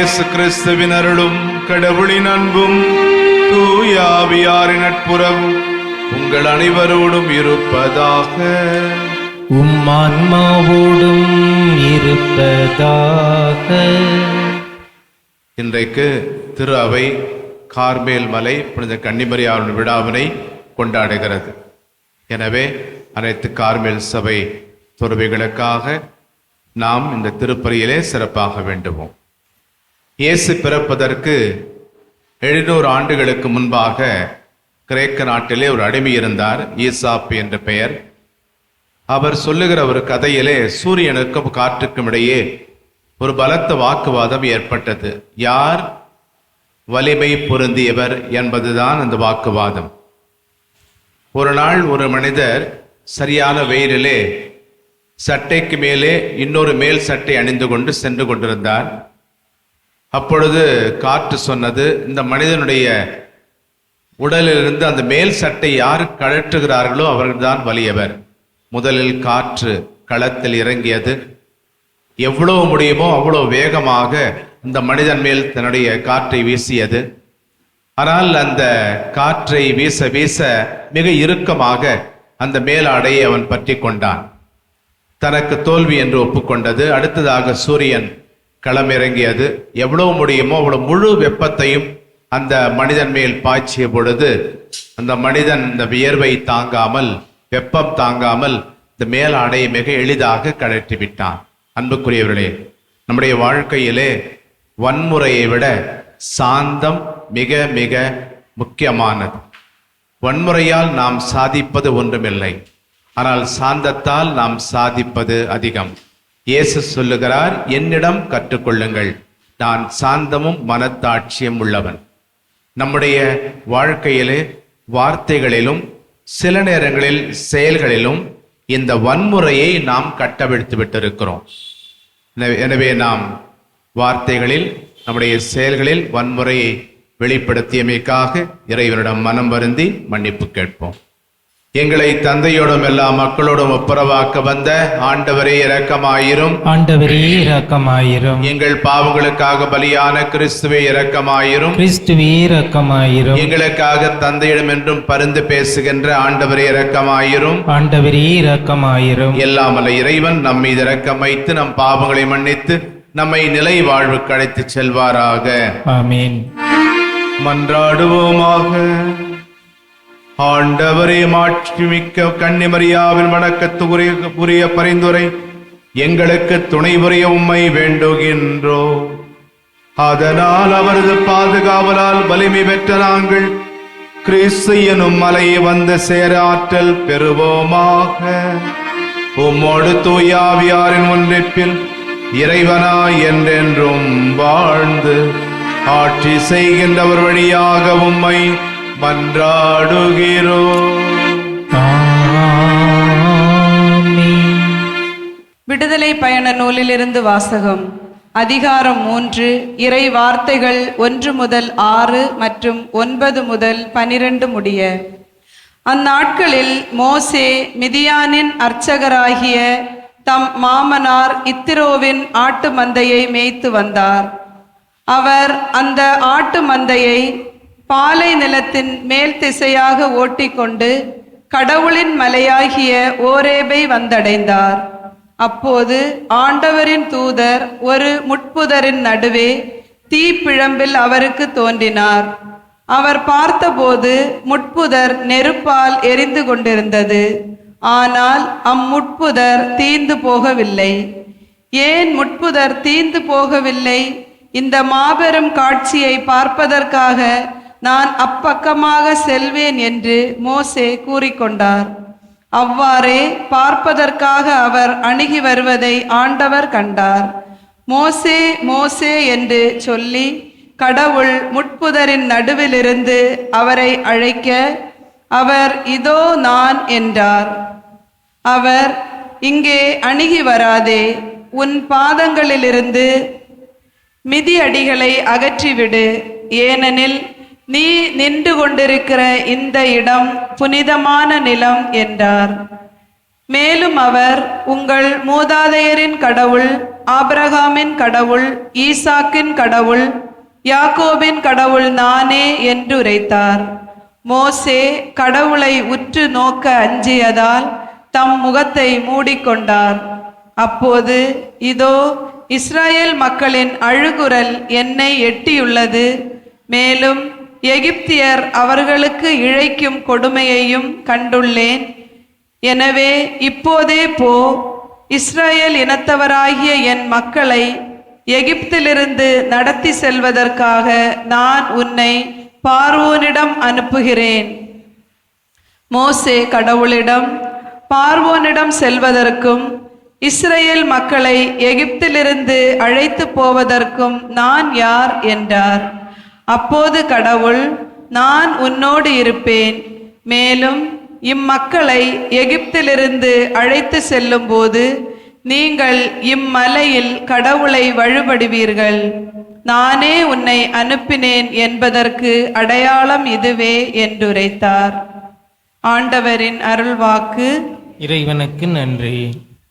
இயேசு கிறிஸ்துவின் அருளும் கடவுளின் அன்பும் தூயாவியாரின் நட்புறவும் உங்கள் அனைவரோடும் இருப்பதாக. உம் ஆன்மாவோடும் இருப்பதாக. இன்றைக்கு திரு அவை கார்மேல் மலை புனித கன்னிமரியாரின் விழாவினை கொண்டாடுகிறது. எனவே அனைத்து கார்மேல் சபை துறவிகளுக்காக நாம் இந்த திருப்பலியிலே சிறப்பாக வேண்டுவோம். இயேசு பிறப்பதற்கு எழுநூறு ஆண்டுகளுக்கு முன்பாக கிரேக்க நாட்டிலே ஒரு அடிமை இருந்தார் ஈசாப் என்ற பெயர். அவர் சொல்லுகிற ஒரு கதையிலே சூரியனுக்கும் காற்றுக்கும் இடையே ஒரு பலத்த வாக்குவாதம் ஏற்பட்டது. யார் வலிமை பொருந்தியவர் என்பதுதான் அந்த வாக்குவாதம். ஒரு நாள் ஒரு மனிதர் சரியான வெயிலிலே சட்டைக்கு மேலே இன்னொரு மேல் சட்டை அணிந்து கொண்டு சென்று கொண்டிருந்தார். அப்பொழுது காற்று சொன்னது இந்த மனிதனுடைய உடலிலிருந்து அந்த மேல் சட்டை யார் கழற்றுகிறார்களோ அவர்கள்தான் வலியவர். முதலில் காற்று களத்தில் இறங்கியது. எவ்வளவு முடியுமோ அவ்வளோ வேகமாக இந்த மனிதன் மேல் தன்னுடைய காற்றை வீசியது. ஆனால் அந்த காற்றை வீச வீச மிக இறுக்கமாக அந்த மேலாடையை அவன் பற்றி கொண்டான். தனக்கு தோல்வி என்று ஒப்புக்கொண்டது. அடுத்ததாக சூரியன் களமிறங்கியது. எவ்வளவு முடியுமோ அவ்வளோ முழு வெப்பத்தையும் அந்த மனிதன் மேல் பாய்ச்சிய பொழுது அந்த மனிதன் இந்த வியர்வை தாங்காமல் வெப்பம் தாங்காமல் இந்த மேலாடையை மிக எளிதாக கழற்றி விட்டான். அன்புக்குரியவர்களே நம்முடைய வாழ்க்கையிலே வன்முறையை விட சாந்தம் மிக மிக முக்கியமானது. வன்முறையால் நாம் சாதிப்பது ஒன்றுமில்லை. ஆனால் சாந்தத்தால் நாம் சாதிப்பது அதிகம். இயேசு சொல்லுகிறார் என்னிடம் கற்றுக்கொள்ளுங்கள். நான் சாந்தமும் மனத்தாட்சியும் உள்ளவன். நம்முடைய வாழ்க்கையிலே வார்த்தைகளிலும் சில நேரங்களில் செயல்களிலும் இந்த வன்முறையை நாம் கட்டவிழ்த்து விட்டிருக்கிறோம். எனவே- நாம் வார்த்தைகளில் நம்முடைய செயல்களில் வன்முறையை வெளிப்படுத்தியமைக்காக இறைவனிடம் மனம் வருந்தி மன்னிப்பு கேட்போம். எங்களை தந்தையோடும் எல்லா மக்களோடும் ஒப்புரவாக்க வந்த ஆண்டவரே இரக்கமாயிரும். ஆண்டவரே இரக்கமாயிரும். எங்கள் பாவங்களுக்காக பலியான கிறிஸ்துவே இரக்கமாயிரும். கிறிஸ்துவே இரக்கமாயிரும். எங்களுக்காக தந்தையிடம் என்றும் பரிந்து பேசுகின்ற ஆண்டவரே இரக்கமாயிரும். ஆண்டவரே இரக்கமாயிரும். எல்லாமல்ல இறைவன் நம் மீது இரக்கம் வைத்து நம் பாவங்களை மன்னித்து நம்மை நிலை வாழ்வுக்கு அழைத்துச் செல்வாராக. ஆமென். மன்றாடுவோமாக. ஆண்டவரே மாட்சிமிக்க கன்னிமரியாவின் வணக்கத்துக்குரிய உரிய பரிந்துரை எங்களுக்கு துணை புரிய உம்மை வேண்டுகின்றோ. அதனால் அவரது பாதுகாவலால் வலிமை பெற்ற நாங்கள் கிறிஸ்து எனும் மலையை வந்து சேர ஆற்றல் பெறுவோமாக. உம்மோடு தூயாவியாரின் ஒன்றிப்பில் இறைவனாய் என்றென்றும் வாழ்ந்து ஆட்சி செய்கின்றவர் வழியாக உம்மை மன்றாடுகிறோம் விடுதலை பயண நூலிலிருந்து வாசகம். அதிகாரம் மூன்று இறை வார்த்தைகள் ஒன்று முதல் ஆறு மற்றும் ஒன்பது முதல் பனிரெண்டு முடிய. அந்நாட்களில் மோசே மிதியானின் அர்ச்சகராகிய தம் மாமனார் இத்திரோவின் ஆட்டு மந்தையை மேய்த்து வந்தார். அவர் அந்த ஆட்டு மந்தையை பாலை நிலத்தின் மேல் திசையாக ஓட்டிக்கொண்டு கடவுளின் மலையாகிய ஓரேபை வந்தடைந்தார். அப்போது ஆண்டவரின் தூதர் ஒரு முட்புதரின் நடுவே தீப்பிழம்பில் அவருக்கு தோன்றினார். அவர் பார்த்தபோது முட்புதர் நெருப்பால் எரிந்து கொண்டிருந்தது. ஆனால் அம்முட்புதர் தீந்து போகவில்லை. ஏன் முட்புதர் தீந்து போகவில்லை? இந்த மாபெரும் காட்சியை பார்ப்பதற்காக நான் அப்பக்கமாக செல்வேன் என்று மோசே கூறிக்கொண்டார். அவ்வாறே பார்ப்பதற்காக அவர் அணுகி வருவதை ஆண்டவர் கண்டார். மோசே மோசே என்று சொல்லி கடவுள் முட்புதரின் நடுவிலிருந்து அவரை அழைக்க அவர் இதோ நான் என்றார். அவர் இங்கே அணுகி வராதே உன் பாதங்களிலிருந்து மிதியடிகளை அகற்றிவிடு ஏனெனில் நீ நின்று கொண்டிருக்கிற இந்த இடம் புனிதமான நிலம் என்றார். மேலும் அவர் உங்கள் மூதாதையரின் கடவுள் ஆபிரகாமின் கடவுள் ஈசாக்கின் கடவுள் யாக்கோபின் கடவுள் நானே என்று உரைத்தார் மோசே கடவுளை உற்று நோக்க அஞ்சியதால் தம் முகத்தை மூடிக்கொண்டார். அப்போது இதோ இஸ்ராயேல் மக்களின் அழுகுரல் என்னை எட்டியுள்ளது. மேலும் எகிப்தியர் அவர்களுக்கு இழைக்கும் கொடுமையையும் கண்டுள்ளேன். எனவே இப்போதே போ இஸ்ரேல் இனத்தவராகிய என் மக்களை எகிப்திலிருந்து நடத்தி செல்வதற்காக நான் உன்னை பார்வோனிடம் அனுப்புகிறேன். மோசே கடவுளிடம் பார்வோனிடம் செல்வதற்கும் இஸ்ரேல் மக்களை எகிப்திலிருந்து அழைத்து போவதற்கும் நான் யார்? என்றார். அப்போது கடவுள் நான் உன்னோடு இருப்பேன். மேலும் இம்மக்களை எகிப்திலிருந்து அழைத்து செல்லும்போது நீங்கள் இம்மலையில் கடவுளை வழிபடுவீர்கள். நானே உன்னை அனுப்பினேன் என்பதற்கு அடையாளம் இதுவே என்றுரைத்தார். ஆண்டவரின் அருள்வாக்கு. இறைவனுக்கு நன்றி.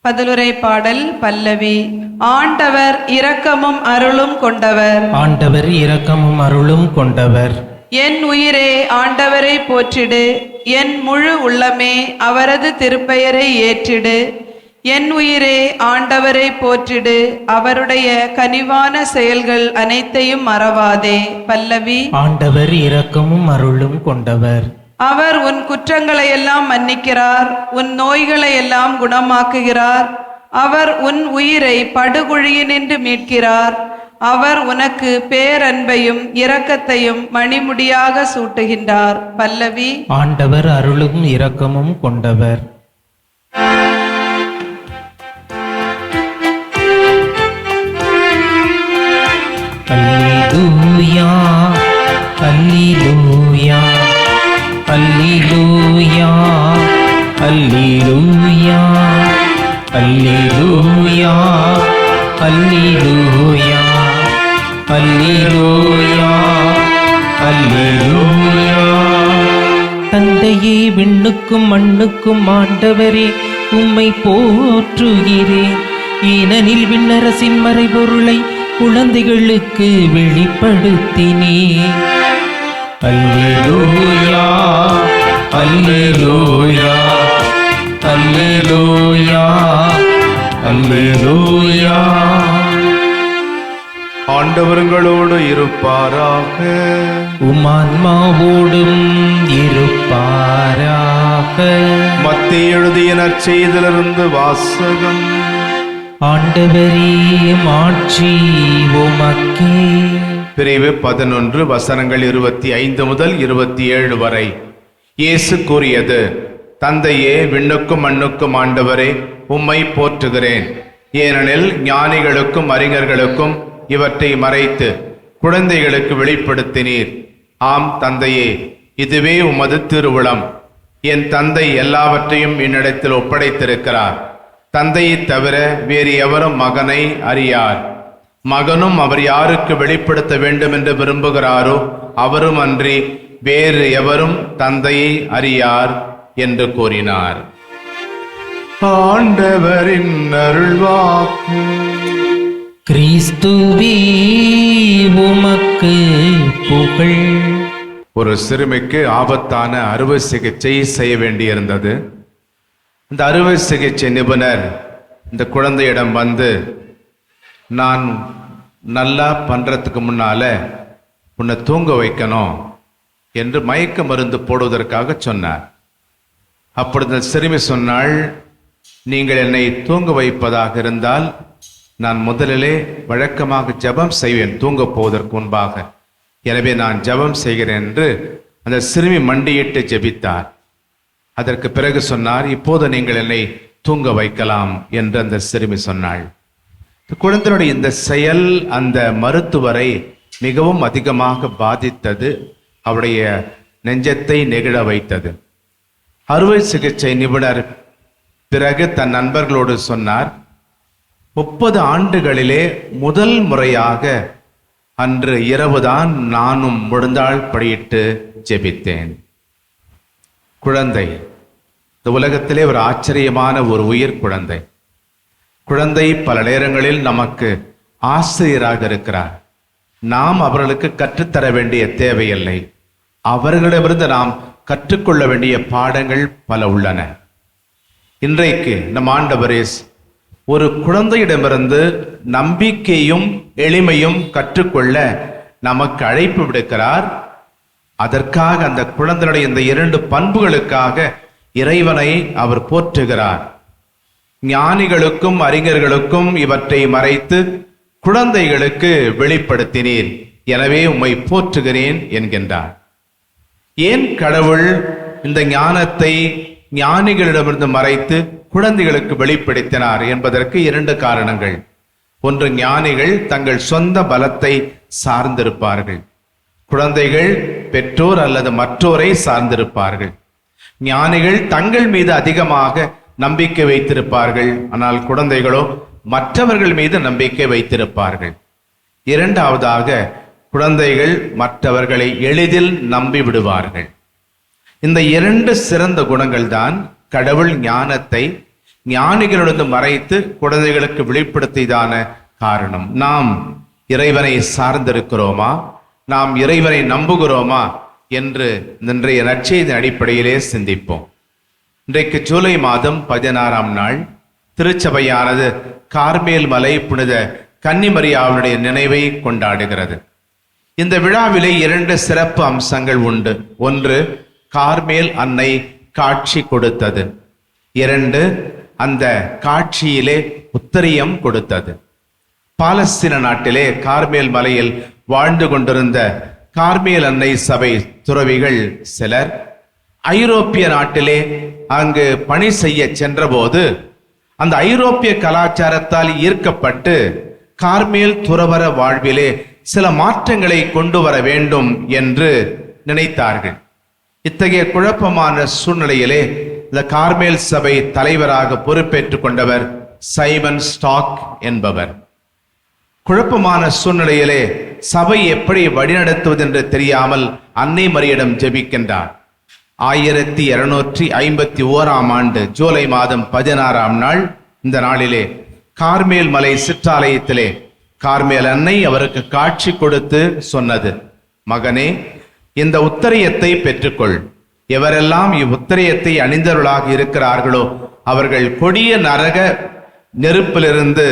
பதிலுரை பாடல் பல்லவி. ஆண்டவர் இரக்கமும் அருளும் கொண்டவர். ஆண்டவர் இரக்கமும் அருளும் கொண்டவர். என் உயிரே ஆண்டவரை போற்றிடு. என் முழு உள்ளமே அவரது திருப்பெயரை ஏற்றிடு. என் உயிரே ஆண்டவரை போற்றிடு. அவருடைய கனிவான செயல்கள் அனைத்தையும் மறவாதே பல்லவி. ஆண்டவர் இரக்கமும் அருளும் கொண்டவர். அவர் உன் குற்றங்களை எல்லாம் மன்னிக்கிறார் உன் நோய்களை எல்லாம் குணமாக்குகிறார். அவர் உன் உயிரை படுகுழியினின்று மீட்கிறார். அவர் உனக்கு பேரன்பையும் இரக்கத்தையும் மணிமுடியாக சூட்டுகின்றார். பல்லவி. ஆண்டவர் அருளும் இரக்கமும் கொண்டவர். அல்லேலூயா அல்லேலூயா அல்லேலூயா. அல்லேலூயா. அல்லேலூயா. தந்தையே விண்ணுக்கும் மண்ணுக்கும் ஆண்டவரே உம்மை போற்றுகிறேன். ஏனெனில் விண்ணரசின் மறைபொருளை குழந்தைகளுக்கு வெளிப்படுத்தினே. அல்லேலூயா. அல்லேலூயா. அல்லேலூயா. அல்லேலூயா. ஆண்டவருங்களோடு இருப்பாராக. உமான்மாவோடும் இருப்பாராக. மத்திய எழுதிய நற்செய்திலிருந்து வாசகம். ஆண்டவரே மாட்சி உமக்கே. பிரிவு பதினொன்று வசனங்கள் இருபத்தி ஐந்து முதல் இருபத்தி ஏழு வரை. இயேசு கூறியது தந்தையே விண்ணுக்கும் மண்ணுக்கும் ஆண்டவரே உம்மை போற்றுகிறேன். ஏனெனில் ஞானிகளுக்கும் அறிஞர்களுக்கும் இவற்றை மறைத்து குழந்தைகளுக்கு வெளிப்படுத்தினீர். ஆம் தந்தையே இதுவே உமது திருவுளம். என் தந்தை எல்லாவற்றையும் என்னிடத்தில் ஒப்படைத்திருக்கிறார். தந்தையைத் தவிர வேறு எவரும் மகனை அறியார். மகனும் அவர் யாருக்கு வெளிப்படுத்த வேண்டும் என்று விரும்புகிறாரோ அவரும் அன்றி வேறு எவரும் தந்தையை அறியார். என்று கூறினார். ஆண்டவரின் அருள்வாக்கு. கிறிஸ்துவே உமக்கு புகழ். ஒரு சிறுமிக்கு ஆபத்தான அறுவை சிகிச்சை செய்ய வேண்டியிருந்தது. இந்த அறுவை சிகிச்சை நிபுணர் இந்த குழந்தையிடம் வந்து நான் நல்லா பண்றதுக்கு முன்னால உன்னை தூங்க வைக்கணும் என்று மயக்க மருந்து போடுவதற்காக சொன்னார். அப்பொழுது சிறுமி சொன்னாள் நீங்கள் என்னை தூங்க வைப்பதாக இருந்தால் நான் முதலிலே வழக்கமாக ஜெபம் செய்வேன் தூங்கப் போவதற்கு முன்பாக. எனவே நான் ஜெபம் செய்கிறேன் என்று அந்த சிறுமி மண்டியிட்டு ஜெபித்தார். அதற்கு பிறகு சொன்னார் இப்போது நீங்கள் என்னை தூங்க வைக்கலாம் என்று அந்த சிறுமி சொன்னாள். குழந்தையுடைய இந்த செயல் அந்த மருத்துவரை மிகவும் அதிகமாக பாதித்தது. அவருடைய நெஞ்சத்தை நெகிழ வைத்தது. அறுவை சிகிச்சை நிபுணர் பிறகு தன் நண்பர்களோடு சொன்னார் முப்பது ஆண்டுகளிலே முதல் முறையாக அன்று இரவுதான் நானும் முழுந்தாள் படியிட்டு ஜெபித்தேன். குழந்தை இந்த உலகத்திலே ஒரு ஆச்சரியமான ஒரு உயிர் குழந்தை. குழந்தை பல நேரங்களில் நமக்கு ஆசிரியராக இருக்கிறார். நாம் அவர்களுக்கு கற்றுத்தர வேண்டிய தேவையில்லை. அவர்களிடமிருந்து நாம் கற்றுக்கொள்ள வேண்டிய பாடங்கள் பல உள்ளன. இன்றைக்கு நம் ஆண்டவரேஸ் ஒரு குழந்தையிடமிருந்து நம்பிக்கையும் எளிமையும் கற்றுக்கொள்ள நமக்கு அழைப்பு விடுக்கிறார். அதற்காக அந்த குழந்தையுடைய இந்த இரண்டு பண்புகளுக்காக இறைவனை அவர் போற்றுகிறார். ஞானிகளுக்கும் அறிஞர்களுக்கும் இவற்றை மறைத்து குழந்தைகளுக்கு வெளிப்படுத்தினீர். எனவே உம்மை போற்றுகிறேன் என்கின்றார். ஏன் கடவுள் இந்த ஞானத்தை ஞானிகளிடமிருந்து மறைத்து குழந்தைகளுக்கு வெளிப்படுத்தினார் என்பதற்கு இரண்டு காரணங்கள். ஒன்று ஞானிகள் தங்கள் சொந்த பலத்தை சார்ந்திருப்பார்கள். குழந்தைகள் பெற்றோர் அல்லது மற்றோரை சார்ந்திருப்பார்கள். ஞானிகள் தங்கள் மீது அதிகமாக நம்பிக்கை வைத்திருப்பார்கள். ஆனால் குழந்தைகளோ மற்றவர்கள் மீது நம்பிக்கை வைத்திருப்பார்கள். இரண்டாவதாக குழந்தைகள் மற்றவர்களை எளிதில் நம்பி விடுவார்கள். இந்த இரண்டு சிறந்த குணங்கள் தான் கடவுள் ஞானத்தை ஞானிகளிடந்து மறைத்து குழந்தைகளுக்கு வெளிப்படுத்தியதான காரணம். நாம் இறைவனை சார்ந்திருக்கிறோமா? நாம் இறைவனை நம்புகிறோமா? என்று இன்றைய நற்செய்தி அடிப்படையிலே சிந்திப்போம். இன்றைக்கு ஜூலை மாதம் பதினாறாம் நாள். திருச்சபையானது கார்மேல் மலை புனித கன்னிமரியாவினுடைய நினைவை கொண்டாடுகிறது. இந்த விழாவிலே இரண்டு சிறப்பு அம்சங்கள் உண்டு. ஒன்று கார்மேல் அன்னை காட்சி கொடுத்தது. இரண்டு அந்த காட்சியிலே உத்தரியம் கொடுத்தது. பாலஸ்தீன நாட்டிலே கார்மேல் மலையில் வாழ்ந்து கொண்டிருந்த கார்மேல் அன்னை சபை துறவிகள் சிலர் ஐரோப்பிய நாட்டிலே அங்கு பணி செய்ய சென்றபோது அந்த ஐரோப்பிய கலாச்சாரத்தால் ஈர்க்கப்பட்டு கார்மேல் துறவர வாழ்விலே சில மாற்றங்களை கொண்டு வர வேண்டும் என்று நினைத்தார்கள். இத்தகைய குழப்பமான சூழ்நிலையிலே இந்த கார்மேல் சபை தலைவராக பொறுப்பேற்றுக் கொண்டவர் சைமன் ஸ்டாக் என்பவர். குழப்பமான சூழ்நிலையிலே சபை எப்படி வழிநடத்துவது என்று தெரியாமல் அன்னை மரியிடம் ஜெபிக்கின்றார். ஆயிரத்தி இருநூற்றி ஐம்பத்தி ஓராம் ஆண்டு ஜூலை மாதம் பதினாறாம் நாள் இந்த நாளிலே கார்மேல் மலை சிற்றாலயத்திலே கார்மேல் அன்னை அவருக்கு காட்சி கொடுத்து சொன்னது. மகனே இந்த உத்தரியத்தை பெற்றுக்கொள். எவரெல்லாம் இவ்வுத்தரியத்தை அணிந்தவர்களாக இருக்கிறார்களோ அவர்கள் கொடிய நரக நெருப்பிலிருந்து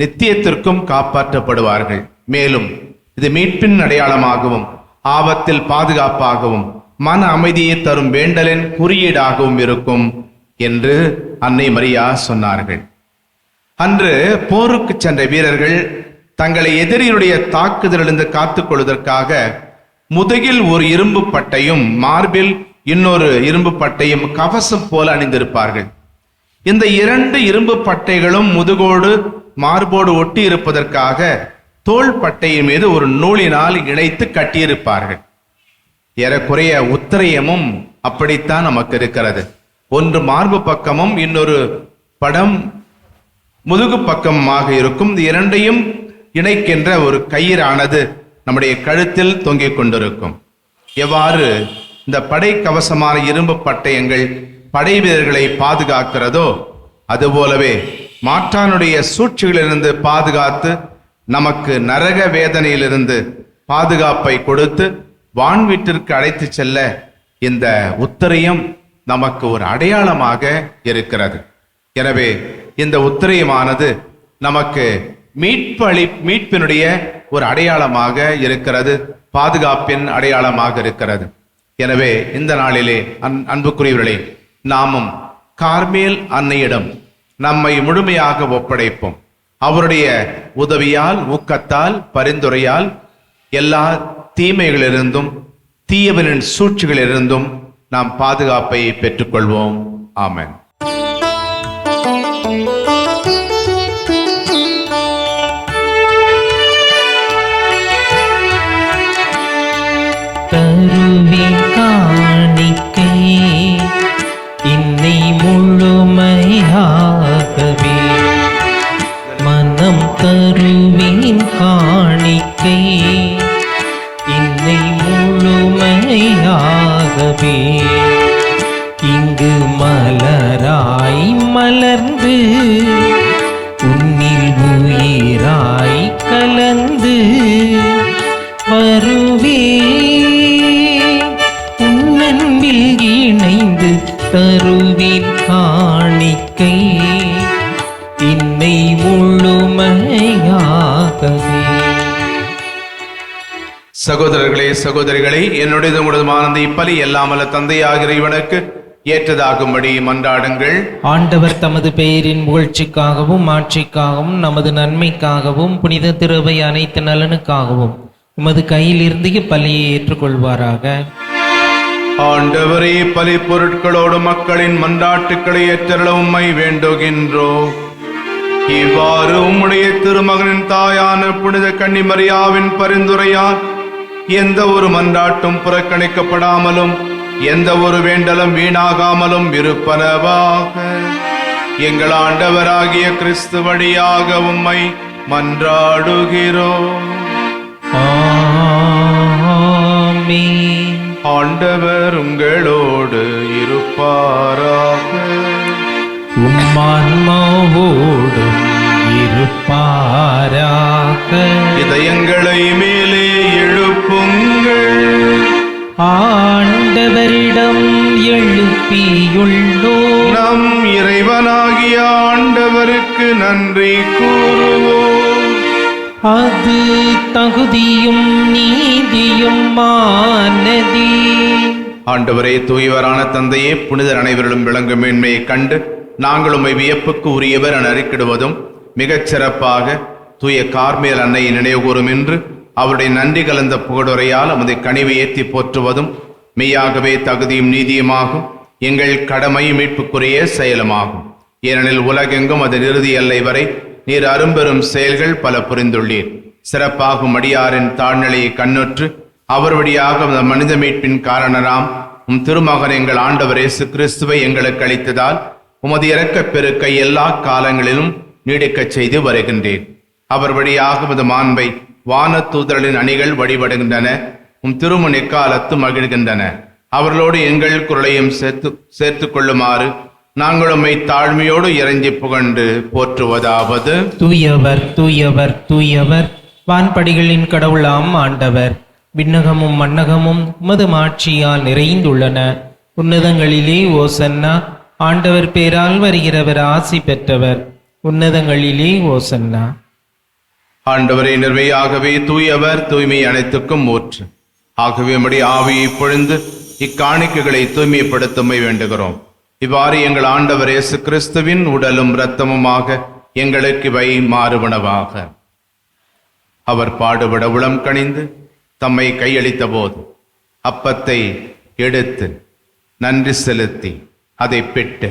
நித்தியத்திற்கும் காப்பாற்றப்படுவார்கள். மேலும் இது மீட்பின் அடையாளமாகவும் ஆபத்தில் பாதுகாப்பாகவும் மன அமைதியை தரும் வேண்டலின் குறியீடாகவும் இருக்கும் என்று அன்னை மரியா சொன்னார்கள். அன்று போருக்கு சென்ற வீரர்கள் தங்களை எதிரியுடைய தாக்குதலிலிருந்து காத்துக்கொள்வதற்காக முதுகில் ஒரு இரும்பு பட்டையும் மார்பில் இன்னொரு இரும்பு பட்டையும் கவசம் போல அணிந்திருப்பார்கள். இந்த இரண்டு இரும்பு பட்டைகளும் முதுகோடு மார்போடு ஒட்டி இருப்பதற்காக தோள் பட்டையின் மீது ஒரு நூலினால் இணைத்து கட்டியிருப்பார்கள். ஏறக்குறைய உத்தரையமும் அப்படித்தான் நமக்கு இருக்கிறது. ஒன்று மார்பு பக்கமும் இன்னொரு படம் முதுகு பக்கமாக இருக்கும். இரண்டையும் இணைக்கின்ற ஒரு கயிறானது நம்முடைய கழுத்தில் தொங்கிக் கொண்டிருக்கும். எவ்வாறு இந்த படை கவசமான இரும்பு பட்டயங்கள் படை வீரர்களை பாதுகாக்கிறதோ அதுபோலவே மாற்றானுடைய சூழ்ச்சிகளிலிருந்து பாதுகாத்து நமக்கு நரக வேதனையிலிருந்து பாதுகாப்பை கொடுத்து வான் வீட்டிற்கு அழைத்து செல்ல இந்த உத்தரையும் நமக்கு ஒரு அடையாளமாக இருக்கிறது. எனவே இந்த உத்திரயமானது நமக்கு மீட்பளி மீட்பினுடைய ஒரு அடையாளமாக இருக்கிறது பாதுகாப்பின் அடையாளமாக இருக்கிறது. எனவே இந்த நாளிலே அன் அன்புக்குரியவர்களே நாமும் கார்மேல் அன்னையிடம் நம்மை முழுமையாக ஒப்படைப்போம். அவருடைய உதவியால் ஊக்கத்தால் பரிந்துரையால் எல்லா தீமைகளிலிருந்தும் தீயவனின் சூழ்ச்சிகளிலிருந்தும் நாம் பாதுகாப்பை பெற்றுக்கொள்வோம். ஆமென். தருவி காணிக்கை இன்னை முழுமையாகவே மனம் தருவின் காணிக்கை இன்னை முழுமையாகவே இங்கு மலராய் மலர்ந்து உன்னில் உயிராய் கலந்து. சகோதரர்களே சகோதரிகளே என்னுடைய உங்களதுமான இந்த இப்பலி எல்லாமல்ல தந்தையாகிற இவனுக்கு ஏற்றதாகும்படி மன்றாடுங்கள். ஆண்டவர் தமது பெயரின் புகழ்ச்சிக்காகவும் ஆட்சிக்காகவும் நமது நன்மைக்காகவும் புனித திருவை அனைத்து நலனுக்காகவும் உமது கையில் இருந்து இப்பலியை ஏற்றுக்கொள்வாராக. ஆண்டவரே பலி பொருட்களோடு மக்களின் மன்றாட்டுக்களை ஏற்றல உம்மை வேண்டுகின்றோம். இவ்வாறு உம்முடைய திருமகனின் தாயான புனித கன்னிமரியாவின் பரிந்துரையால் எந்த ஒரு மன்றாட்டும் புறக்கணிக்கப்படாமலும் எந்த ஒரு வேண்டலும் வீணாகாமலும் இருப்பனவாக. எங்கள் ஆண்டவராகிய கிறிஸ்து வழியாக உம்மை மன்றாடுகிறோம். ஆண்டவர் உங்களோடு இருப்பாராக. உம்மான்மாவோடும் இருப்பாராக இதயங்களை மேலே எழுப்புங்கள். ஆண்டவரிடம் எழுப்பியுள்ளோ நம் இறைவனாகிய ஆண்டவருக்கு நன்றி கூறுவோம். அது தகுதியும் நீதியும் மானதே. ஆண்டவரே தூயவரான தந்தையே புனிதர் அனைவரிலும் விளங்கும் மேன்மையை கண்டு நாங்கள் உம்மை வியப்புக்கு உரியவர் என அறிக்கிடுவதும் மிகச் சிறப்பாக தூய கார்மேல் அன்னையை நினைவுகூரும் என்று அவருடைய நன்றி கலந்த புகழுரையால் நமது கனிவை ஏற்றி போற்றுவதும் மெய்யாகவே தகுதியும் நீதியுமாகும். எங்கள் கடமை மீட்புக்குரிய செயலுமாகும். ஏனெனில் உலகெங்கும் அதன் இறுதி எல்லை வரை நீர் அரும்பெரும் செயல்கள் பல புரிந்துள்ளீர். சிறப்பாகும் அடியாரின் தாழ்நிலையை கண்ணுற்று அவர் வழியாக மனித மீட்பின் காரணராம். உம் திருமகன் எங்கள் ஆண்டவர் இயேசு கிறிஸ்துவை எங்களுக்கு அளித்ததால் உமது இறக்கப் பெருக்கை எல்லா காலங்களிலும் நீடிக்கச் செய்து வருகின்றேன். அவர் வழியாக உமது மாண்பை வான தூதர்களின் அணிகள் வழிபடுகின்றன உம் திருமண காலத்து மகிழ்கின்றன. அவர்களோடு எங்கள் குரலையும் சேர்த்து சேர்த்து கொள்ளுமாறு நாங்கள் உம்மை தாழ்மையோடு இறங்கி புகண்டு போற்றுவதாவது. தூயவர் தூயவர் தூயவர் வான்படிகளின் கடவுளாம் ஆண்டவர். விண்ணகமும் மன்னகமும் உமது மாட்சியால் நிறைந்துள்ளன. உன்னதங்களிலே ஓசன்னா ஆண்டவர் பேரால் வருகிறவர் ஆசி பெற்றவர். உன்னதங்களிலே ஓசன்னா. ஆண்டவரை நிர்மையாகவே தூயவர் தூய்மை அனைத்துக்கும் ஊற்று. ஆகவே நம்முடைய ஆவியை பொழிந்து இக்காணிக்கைகளை தூய்மைப்படுத்தமை வேண்டுகிறோம். இவ்வாறு எங்கள் ஆண்டவர் இயேசு கிறிஸ்துவின் உடலும் இரத்தமுமாக எங்களுக்கு இவை மாறுவனவாக. அவர் பாடுபட உளம் கணிந்து தம்மை கையளித்த போது அப்பத்தை எடுத்து நன்றி செலுத்தி அதை பெற்று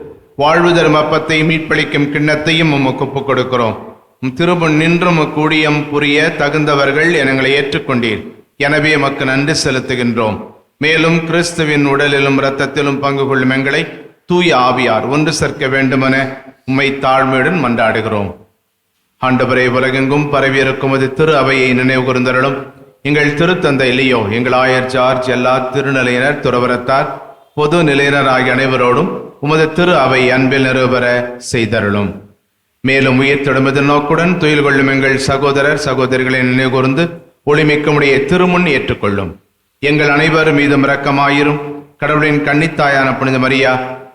வாழ்வு தரும் அப்பத்தை மீட்பளிக்கும் கிண்ணத்தையும் உமக்கு ஒப்புக் கொடுக்கிறோம். உம் திருமுன் நின்றும் கூடியம் புரிய தகுந்தவர்கள் எங்களை ஏற்றுக்கொண்டீர். எனவே எமக்கு நன்றி செலுத்துகின்றோம். மேலும் கிறிஸ்துவின் உடலிலும் இரத்தத்திலும் பங்கு கொள்ளும் எங்களை தூய ஆவியார் ஒன்று சேர்க்க வேண்டுமென உம்மை தாழ்மையுடன் மன்றாடுகிறோம். ஆண்டவரை உலகெங்கும் பரவியிருக்கும் அது திரு அவையை நினைவு கூர்ந்தருளும். எங்கள் திருத்தந்தை லியோ எங்கள் ஆயர் ஜார்ஜ் எல்லா திருநிலையினர் துறவரத்தார் பொது நிலையினர் ஆகிய அனைவரோடும் உமது திரு அவை அன்பில் நிறுவர செய்தருளும். மேலும் உயிர்த்தெழும்பது நோக்குடன் துயில் கொள்ளும் எங்கள் சகோதரர் சகோதரிகளை நினைவுகூர்ந்து ஒளிமிக்கமுடைய திருமுன் ஏற்றுக்கொள்ளும். எங்கள் அனைவரும் மீதும் இரக்கமாயிரும். கடவுளின் கன்னித்தாயான புனித மரியா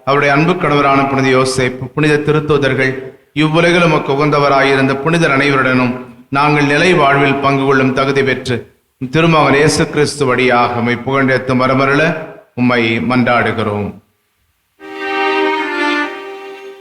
அவருடைய அன்பு கணவரான புனித யோசேப் புனித திருத்தூதர்கள் இவ்வுலகிலும் உகந்தவராயிருந்த புனிதர் அனைவருடனும் நாங்கள் நிலை வாழ்வில் பங்கு கொள்ளும் தகுதி பெற்று திருமகன் இயேசு கிறிஸ்து வழியாக உம்மை புகழ்ந்தெத்தும் வரமருள உம்மை மன்றாடுகிறோம்.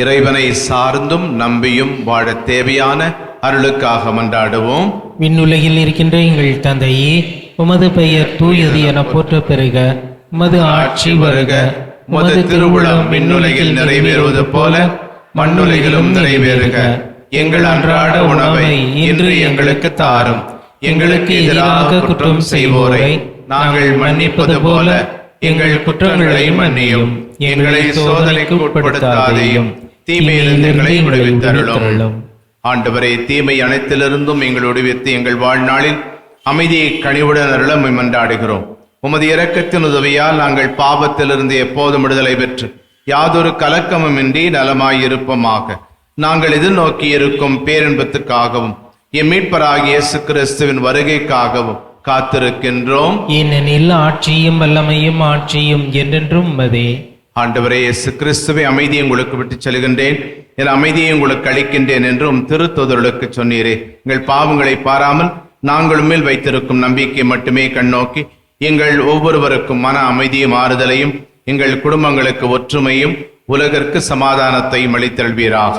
இறைவனை சார்ந்தும் நம்பியும் வாழத் தேவையான அருளுக்காக மன்றாடுவோம். விண்ணுலகில் இருக்கின்ற எங்கள் தந்தையே உமது பெயர் தூயது என போற்ற பெறுக உமது ஆட்சி வருக. உமது திருவுளம் விண்ணுலகில் நிறைவேறுவது போல மண்ணுலகிலும் நிறைவேறுக. எங்கள் அன்றாட உணவை இன்று எங்களுக்கு தாரும். எங்களுக்கு எதிராக குற்றம் செய்வோரை நாங்கள் மன்னிப்பது போல எங்கள் குற்றங்களை மன்னியும். எங்களை சோதனைக்கு உட்படுத்தாதேயும். தீமையிலிருந்து எங்களை விடுவித்தருளும் ஆண்டவரே தீமை அனைத்திலிருந்தும் எங்கள் விடுவித்து எங்கள் வாழ்நாளில் அமைதியை கனிவுடன் அருள மன்றாடுகிறோம் உமது இரக்கத்தின் உதவியால் நாங்கள் பாவத்திலிருந்து எப்போதும் விடுதலை பெற்று யாதொரு கலக்கமுமின்றி நலமாயிருப்போமாக. நாங்கள் எதிர்நோக்கி இருக்கும் பேரின்பத்துக்காகவும் எம் மீட்பராகிய இயேசு கிறிஸ்துவின் வருகைக்காகவும் காத்திருக்கின்றோம். ஏனெனில் ஆட்சியும் வல்லமையும் ஆட்சியும் என்றென்றும் உமதே. ஆண்டவரே இயேசு கிறிஸ்துவை அமைதியை உங்களுக்கு விட்டு செல்கின்றேன். என் அமைதியை உங்களுக்கு அளிக்கின்றேன் என்றும் திருத்தொதர்களுக்கு சொன்னீரே. எங்கள் பாவங்களை பாராமல் நாங்கள் மேல் வைத்திருக்கும் நம்பிக்கை மட்டுமே கண்ணோக்கி எங்கள் ஒவ்வொருவருக்கும் மன அமைதியும் ஆறுதலையும் எங்கள் குடும்பங்களுக்கு ஒற்றுமையும் உலகிற்கு சமாதானத்தையும் அளித்தல்வீராக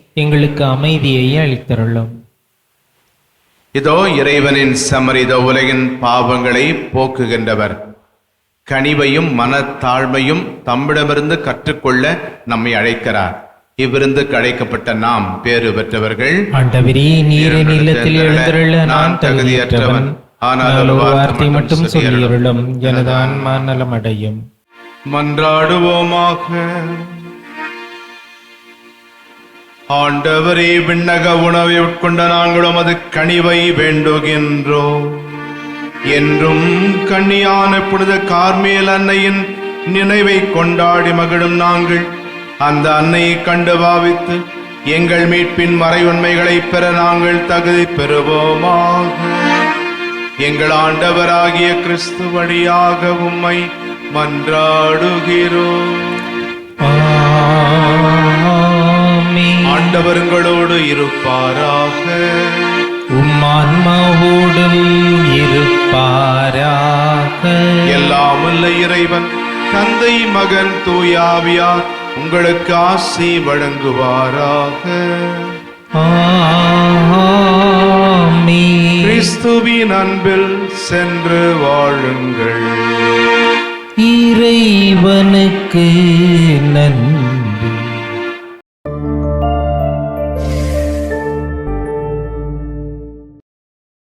எங்களுக்கு அமைதியை அளித்தருளும். இதோ இறைவனின் சமரித உலகின் பாவங்களை போக்குகின்றவர். கனிவையும் மனத்தாழ்மையும் தம்மிடமிருந்து கற்றுக்கொள்ள நம்மை அழைக்கிறார். இவ்விருந்துக்கு அழைக்கப்பட்ட நாம் பேறு பெற்றவர்கள். ஆண்டவரே நீர நிலத்தில் எழுந்தருள நான் தகுதியற்றவன். ஆனால் வார்த்தை மட்டும் சொல்லியருளும். எனது ஆன்மா நலமடையும். மன்றாடுவோமாக. ஆண்டவரே விண்ணக உணவை உட்கொண்ட நாங்களும் அது கனிவை வேண்டுகின்றோம். என்றும் கண்ணியான புனித கார்மேல் அன்னையின் நினைவை கொண்டாடி மகிழும் நாங்கள். அந்த அன்னையை கண்டு பாவித்து எங்கள் மீட்பின் மறையுண்மைகளை பெற நாங்கள் தகுதி பெறுவோமாக. எங்கள் ஆண்டவராகிய கிறிஸ்து வழியாக உம்மை மன்றாடுகிறோம். ஆண்டவர்களோடு இருப்பாராக. உம் ஆன்மாவோடும் இருப்பாராக. எல்லாம் வல்ல இறைவன் தந்தை மகன் தூயாவியார் உங்களுக்கு ஆசி வழங்குவாராக. கிறிஸ்துவின் அன்பில் சென்று வாழுங்கள். இறைவனுக்கு நன்றி.